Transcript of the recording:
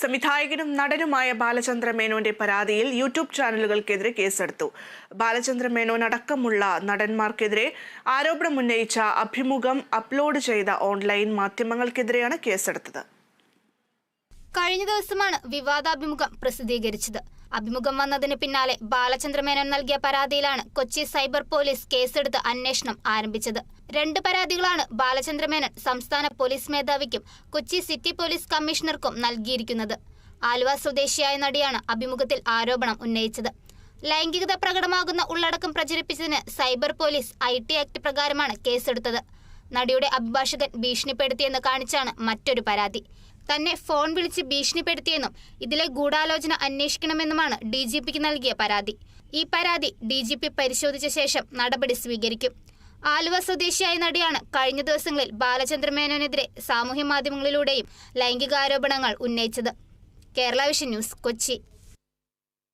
സംവിധായകനും നടനുമായ ബാലചന്ദ്ര മേനോന്റെ പരാതിയിൽ യൂട്യൂബ് ചാനലുകൾക്കെതിരെ കേസെടുത്തു. ബാലചന്ദ്ര മേനോൻ അടക്കമുള്ള നടന്മാർക്കെതിരെ ആരോപണം ഉന്നയിച്ച അഭിമുഖം അപ്ലോഡ് ചെയ്ത ഓൺലൈൻ മാധ്യമങ്ങൾക്കെതിരെയാണ് കേസെടുത്തത്. കഴിഞ്ഞ ദിവസമാണ് വിവാദാഭിമുഖം പ്രസിദ്ധീകരിച്ചത്. അഭിമുഖം വന്നതിന് പിന്നാലെ ബാലചന്ദ്രമേനോൻ നൽകിയ പരാതിയിലാണ് കൊച്ചി സൈബർ പോലീസ് കേസെടുത്ത് അന്വേഷണം ആരംഭിച്ചത്. രണ്ട് പരാതികളാണ് ബാലചന്ദ്രമേനോൻ സംസ്ഥാന പോലീസ് മേധാവിക്കും കൊച്ചി സിറ്റി പോലീസ് കമ്മീഷണർക്കും നൽകിയിരിക്കുന്നത്. ആലുവ സ്വദേശിയായ നടിയാണ് അഭിമുഖത്തിൽ ആരോപണം ഉന്നയിച്ചത്. ലൈംഗികത പ്രകടമാകുന്ന ഉള്ളടക്കം പ്രചരിപ്പിച്ചതിന് cyber police I T act പ്രകാരമാണ് കേസെടുത്തത്. നടിയുടെ അഭിഭാഷകൻ ഭീഷണിപ്പെടുത്തിയെന്ന് കാണിച്ചാണ് മറ്റൊരു പരാതി. തന്നെ ഫോൺ വിളിച്ച് ഭീഷണിപ്പെടുത്തിയെന്നും ഇതിലെ ഗൂഢാലോചന അന്വേഷിക്കണമെന്നുമാണ് ഡി ജി പിക്ക് നൽകിയ പരാതി. ഈ പരാതി ഡി ജി പി പരിശോധിച്ച ശേഷം നടപടി സ്വീകരിക്കും. ആലുവ സ്വദേശിയായ നടിയാണ് കഴിഞ്ഞ ദിവസങ്ങളിൽ ബാലചന്ദ്രമേനോനെതിരെ സാമൂഹ്യ മാധ്യമങ്ങളിലൂടെയും ലൈംഗികാരോപണങ്ങൾ ഉന്നയിച്ചത്. Kerala vision news Kochi.